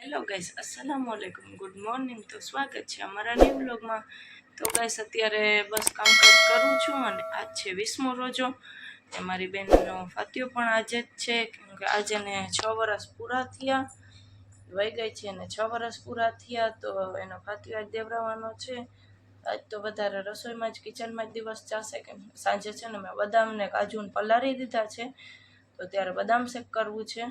Guys અસલામ વાલેકુમ good morning તો સ્વાગત છે અમારા ન્યૂ બ્લોગમાં તો ગાઈસ અત્યારે બસ કામકાજ કરું છું અને આજ છે વીસમો રોજો. ને મારી બેનનો ફાતિયો પણ આજે જ છે, કેમ કે આજે ને છ વર્ષ પૂરા થયા. વહી ગઈ છે અને છ વર્ષ પૂરા થયા, તો એનો ફાતિયો આજ દેવરાવાનો છે. આજ તો વધારે રસોઈમાં જ કિચનમાં જ દિવસ ચાલશે, કેમ સાંજે છે ને મેં બદામને કાજુને પલારી દીધા છે. તો ત્યારે બદામ શેક કરવું છે.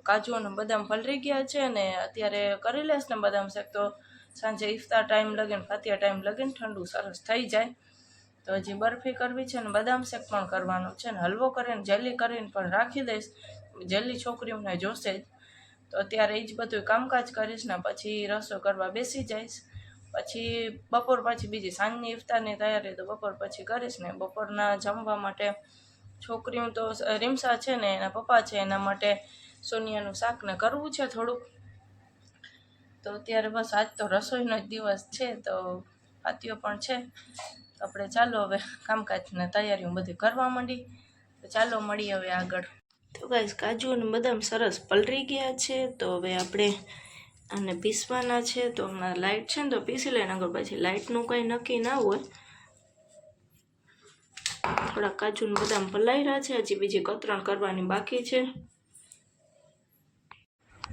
કાજુ અને બદામ પલળી ગયા છે ને અત્યારે કરી લેશ ને બદામ શેક તો સાંજે ઇફતાર ટાઈમ લગીને ફાતિયા ટાઈમ લગીને ઠંડુ સરસ થઈ જાય. તો હજી બરફી કરવી છે ને બદામ શેક પણ કરવાનો છે ને હલવો કરીને, જેલી કરીને પણ રાખી દઈશ. જેલી છોકરીઓને જોશે જ. તો અત્યારે એ જ બધું કામકાજ કરીશ ને પછી રસો કરવા બેસી જઈશ. પછી બપોર પછી બીજી સાંજની ઇફતારની તૈયારી તો બપોર પછી કરીશ ને. બપોરના જમવા માટે છોકરીઓ તો રીમસા છે ને, એના પપ્પા છે, એના માટે સોનિયાનું શાક ને કરવું છે થોડુંક. તો અત્યારે બસ આજ તો રસોઈનો જ દિવસ છે, તો પાતીઓ પણ છે. આપણે ચાલો હવે કામકાજને તૈયારીઓ બધી કરવા માંડી. તો ચાલો મળીએ હવે આગળ. તો ગાઈસ કાજુ અને બદામ સરસ પલળી ગયા છે, તો હવે આપણે આને પીસવાના છે. તો હમણાં લાઇટ છે ને, તો પીસી લઈને આગળ પછી લાઇટનું કંઈ નક્કી ના હોય. થોડા કાજુ બદામ રહ્યા છે, હજી બીજી કતરણ કરવાની બાકી છે.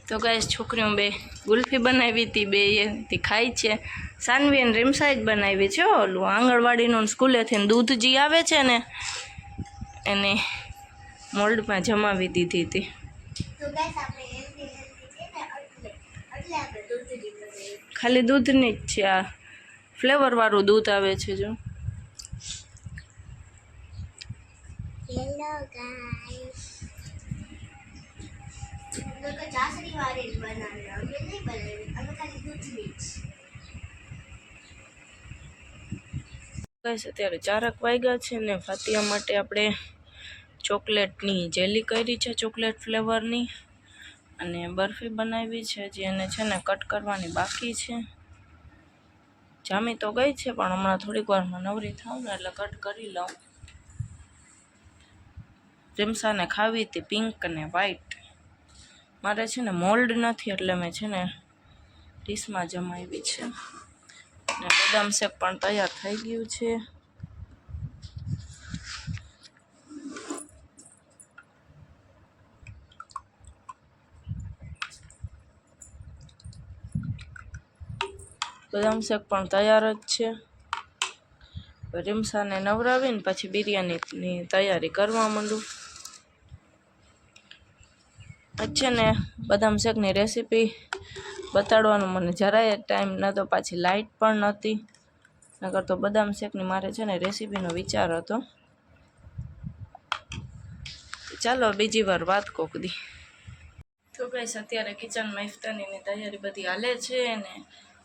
તો ગાય છોકરીઓ બે ગુલ્ફી બનાવી હતી બે એથી ખાય છે. સાનવી અને રીમસાઈ જ બનાવી છે ઓલું આંગણવાડીનું સ્કૂલેથી દૂધ જે આવે છે ને એને મોલ્ડમાં જમાવી દીધી હતી. ખાલી દૂધની જ છે આ. ફ્લેવરવાળું દૂધ આવે છે જો. હેલો ગાઈસ લોકો ચાસણી વાળી જ બનાવે અમે નહીં બનાવી અમે ખાલી અત્યારે ચારક વાગ્યા છે ને ફાતિયા માટે આપણે ચોકલેટની જેલી કરી છે ચોકલેટ ફ્લેવરની અને બરફી બનાવી છે જે એને છે ને કટ કરવાની બાકી છે. જામી તો ગઈ છે, પણ હમણાં થોડીક વારમાં નવરી થાઉં ને એટલે કટ કરી લઉં. રીમસાને ખાવી હતી પિંક અને વ્હાઈટ મારે છે ને મોલ્ડ નથી એટલે મેં છે ને ડીશમાં જમાવી છે. ને બદામ શેક પણ તૈયાર થઈ ગયું છે. બદામ શેક પણ તૈયાર જ છે. રીમસાને નવરાવીને પછી બિરયાનીની તૈયારી કરવા માંડું. છે ને બદામ શેકની રેસીપી બતાડવાનો. મને જરાય ટાઈમ નહોતો પાછી લાઇટ પણ નહોતી. નકર તો બદામ શેકની મારે છે ને રેસીપીનો વિચાર હતો. ચાલો બીજી વાર વાત કોક દી. તો ગઈશ અત્યારે કિચનમાં ઇફતારીની તૈયારી બધી હાલે છે ને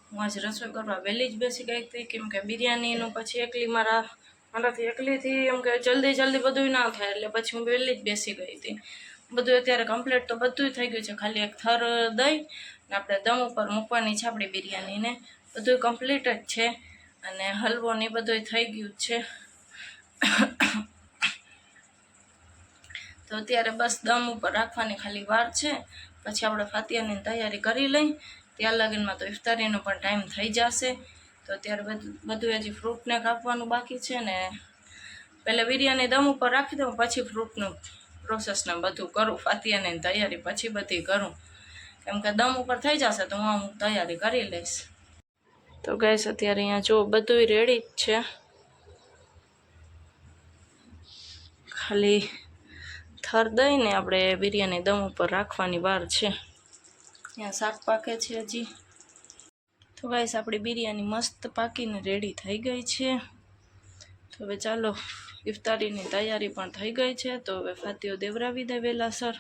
હું આજે રસોઈ કરવા વહેલી જ બેસી ગઈ હતી. કેમ કે બિરયાનીનું પછી એકલી મારા મારાથી એકલીથી એમ કે જલ્દી જલ્દી બધું ના થાય, એટલે પછી હું વહેલી જ બેસી ગઈ હતી. બધું અત્યારે કમ્પ્લીટ તો બધું થઈ ગયું છે. ખાલી એક થર દઈ ને આપણે દમ ઉપર મૂકવાની છે આપણી બિરયાનીને બધું કમ્પ્લીટ જ છે અને હલવો ને બધું થઈ ગયું છે. તો અત્યારે બસ દમ ઉપર રાખવાની ખાલી વાર છે. પછી આપણે ફાતિયાની તૈયારી કરી લઈ. ત્યાં લગીનમાં તો ઇફતારીનો પણ ટાઈમ થઈ જશે. તો અત્યારે બધું હજી ફ્રૂટને કાપવાનું બાકી છે ને. પહેલાં બિરયાની દમ ઉપર રાખી દઉં, પછી ફ્રૂટનું પ્રોસેસને બધું કરું ફાતિયાની તૈયારી પછી બધી કરું. કેમ કે દમ ઉપર થઈ જશે તો હું અમુક તૈયારી કરી લઈશ. તો ગેસ અત્યારે અહીંયા જો બધું રેડી જ છે. ખાલી થર દઈને આપણે બિરયાની દમ ઉપર રાખવાની વાર છે. ત્યાં શાક પાકે છે હજી. તો ગાઈસ આપણી બિરયાની મસ્ત પાકીને રેડી થઈ ગઈ છે. હવે ચાલો, ઇફતારીની તૈયારી પણ થઈ ગઈ છે. તો હવે ફાતીઓ દેવરાવી દે વહેલાસર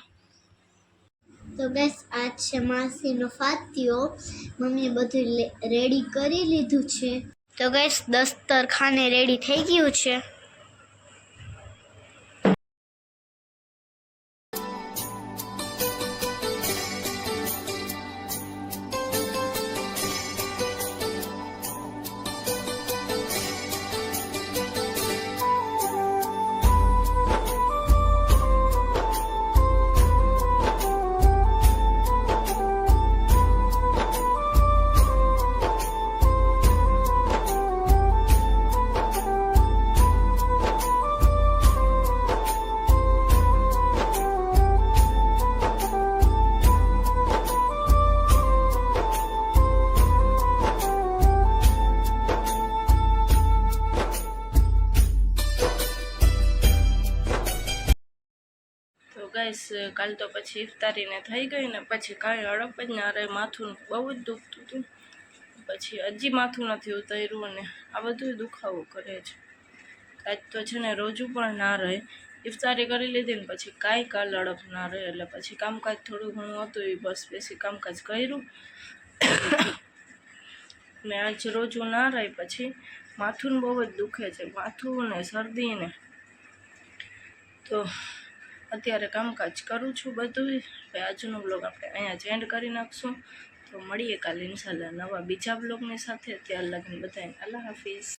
તો ગાઈસ આજ છે માસીનો ફાતીઓ મમ્મીએ બધું રેડી કરી લીધું છે. તો ગાઈસ દસ્તર ખાને રેડી થઈ ગયું છે. ગાઈસ કાલ તો પછી ઇફતારીને થઈ ગઈ ને પછી કાંઈ અડપ જ ના રહે, માથું બહુ જ દુખતું હતું. પછી હજી માથું નથી ઉતર્યું ને આ બધું દુખાવો કરે છે. કાંઈ તો છે ને રોજું પણ ના રહે. ઇફતારી કરી લીધી ને પછી કાંઈ કાલ અડપ ના રહે, એટલે પછી કામકાજ થોડું ઘણું હતું એ બસ બેસી કામકાજ કર્યું. ને આજ રોજું ના રહે, પછી માથું બહુ જ દુખે છે માથું ને શરદી ને તો અત્યારે કામકાજ કરું છું બધું આજનો બ્લોગ આપણે અહીંયા જ એન્ડ કરી નાખશું. તો મળીએ કાલે ઇન્શાલ્લાહ નવા બીજા બ્લોગની સાથે. ત્યાર લગીને બધાને. અલ્લાહ હાફિઝ.